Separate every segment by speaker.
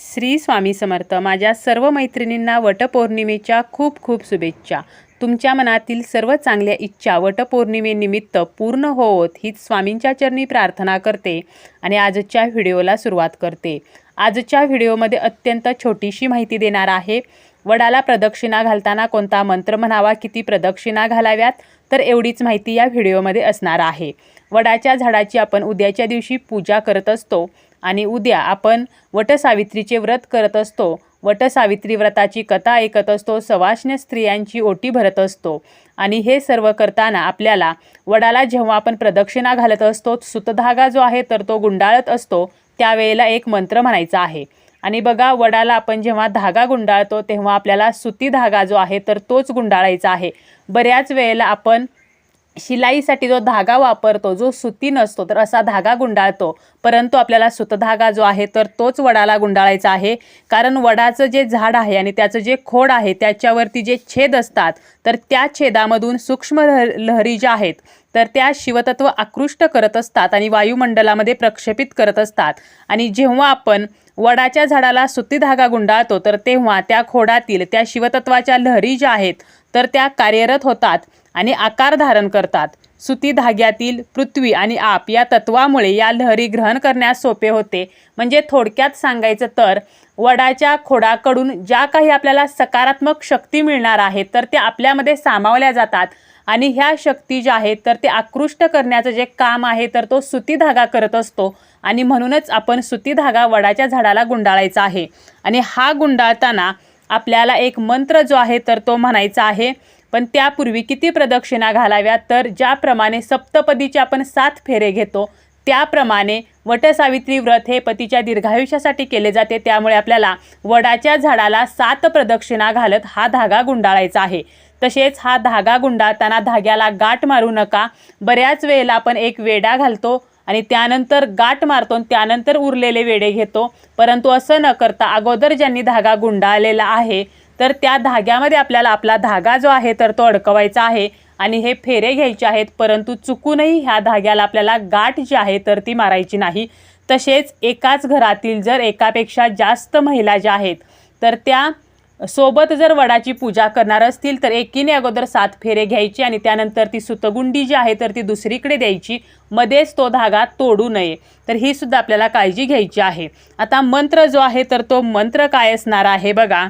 Speaker 1: श्री स्वामी समर्थ. माझ्या सर्व मैत्रिणींना वटपौर्णिमेच्या खूप खूप शुभेच्छा. तुमच्या मनातील सर्व चांगल्या इच्छा वटपौर्णिमेनिमित्त पूर्ण होत हीच स्वामींच्या चरणी प्रार्थना करते आणि आजच्या व्हिडिओला सुरुवात करते. आजच्या व्हिडिओमध्ये अत्यंत छोटीशी माहिती देणार आहे. वडाला प्रदक्षिणा घालताना कोणता मंत्र म्हणावा किती प्रदक्षिणा घालाव्यात तर एवढीच माहिती या व्हिडिओमध्ये असणार आहे. वडाच्या झाडाची आपण उद्याच्या दिवशी पूजा करत असतो. आणि उद्या आपण वटसावित्रीचे व्रत करत असतो. वटसावित्री व्रताची कथा ऐकत असतो. सवाष्ण स्त्रियांची ओटी भरत असतो. आणि हे सर्व करताना आपल्याला वडाला जेव्हा आपण प्रदक्षिणा घालत असतो सुतधागा जो आहे तर तो गुंडाळत असतो. त्यावेळेला एक मंत्र म्हणायचा आहे. आणि बघा वडाला आपण जेव्हा धागा गुंडाळतो तेव्हा आपल्याला सुती धागा जो आहे तर तोच गुंडाळायचा आहे. बऱ्याच वेळेला आपण शिलाईसाठी जो धागा वापरतो जो सुती नसतो तर असा धागा गुंडाळतो. परंतु आपल्याला सुतधागा जो आहे तर तोच वडाला गुंडाळायचा आहे. कारण वडाचं जे झाड आहे आणि त्याचं जे खोड आहे त्याच्यावरती जे छेद असतात तर त्या छेदामधून सूक्ष्म लह लहरी ज्या आहेत तर त्या शिवतत्व आकृष्ट करत असतात आणि वायुमंडलामध्ये प्रक्षेपित करत असतात. आणि जेव्हा आपण वडाच्या झाडाला सुती धागा गुंडाळतो तर तेव्हा त्या खोडातील त्या शिवतत्वाच्या लहरी ज्या आहेत तर त्या कार्यरत होतात. आणि आकार धारण करतात. सुती धाग्यातील पृथ्वी आणि आप या तत्वामुळे या लहरी ग्रहण करण्यास सोपे होते. म्हणजे थोडक्यात सांगायचं तर वडाच्या खोडाकडून ज्या काही आपल्याला सकारात्मक शक्ती मिळणार आहेत तर त्या आपल्यामध्ये सामावल्या जातात. आणि ह्या शक्ती ज्या आहेत तर ते आकृष्ट करण्याचं जे काम आहे तर तो सुती धागा करत असतो. आणि म्हणूनच आपण सुती धागा वडाच्या झाडाला गुंडाळायचा आहे. आणि हा गुंडाळताना आपल्याला एक मंत्र जो आहे तर तो म्हणायचा आहे पण त्यापूर्वी किती प्रदक्षिणा घालाव्यात? तर ज्याप्रमाणे सप्तपदीचे आपण सात फेरे घेतो त्याप्रमाणे वटसावित्री व्रत हे पतीच्या दीर्घायुष्यासाठी केले जाते. त्यामुळे आपल्याला वडाच्या झाडाला सात प्रदक्षिणा घालत हा धागा गुंडाळायचा आहे. तसेच हा धागा गुंडाळताना धाग्याला गाठ मारू नका. बऱ्याच वेळेला आपण एक वेडा घालतो आणि त्यानंतर गाठ मारतो आणि त्यानंतर उरलेले वेडे घेतो. परंतु असं न करता अगोदर ज्यांनी धागा गुंडाळलेला आहे तर त्या धाग्यामध्ये आपल्याला आपला धागा जो आहे तर तो अडकवायचा आहे आणि हे फेरे घ्यायचे आहेत परंतु चुकूनही ह्या धाग्याला आपल्याला गाठ जी आहे तर ती मारायची नाही. तसेच एकाच घरातील जर एकापेक्षा जास्त महिला ज्या आहेत तर त्या सोबत जर वडाची पूजा करणार असतील तर एकीने अगोदर सात फेरे घ्यायची आणि त्यानंतर ती सुतगुंडी जी आहे तर ती दुसरीकडे द्यायची. मध्येच तो धागा तोडू नये. तर ही सुद्धा आपल्याला काळजी घ्यायची आहे. आता मंत्र जो आहे तर तो मंत्र काय असणार आहे बघा.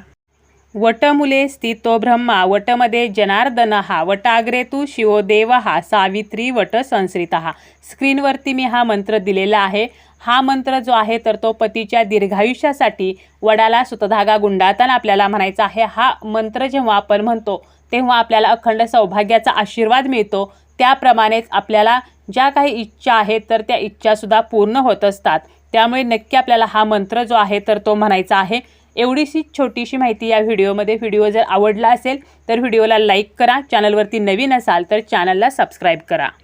Speaker 1: वटमुले स्थितो ब्रह्मा वटमध्ये जनार्दन हा वटाग्रे तू शिवदेव हा सावित्री वट संश्रित हा स्क्रीनवरती मी हा मंत्र दिलेला आहे. हा मंत्र जो आहे तर तो पतीच्या दीर्घायुष्यासाठी वडाला सुतधागा गुंडाळताना आपल्याला म्हणायचा आहे. हा मंत्र जेव्हा आपण म्हणतो तेव्हा आपल्याला अखंड सौभाग्याचा आशीर्वाद मिळतो. त्याप्रमाणेच आपल्याला ज्या काही इच्छा आहेत तर त्या इच्छासुद्धा पूर्ण होत असतात. त्यामुळे नक्की आपल्याला हा मंत्र जो आहे तर तो म्हणायचा आहे एवढीशी छोटीशी माहिती या व्हिडिओमध्ये. व्हिडिओ जर आवडला असेल तर व्हिडिओला लाईक करा. चॅनलवरती नवीन असाल तर चॅनलला सबस्क्राईब करा.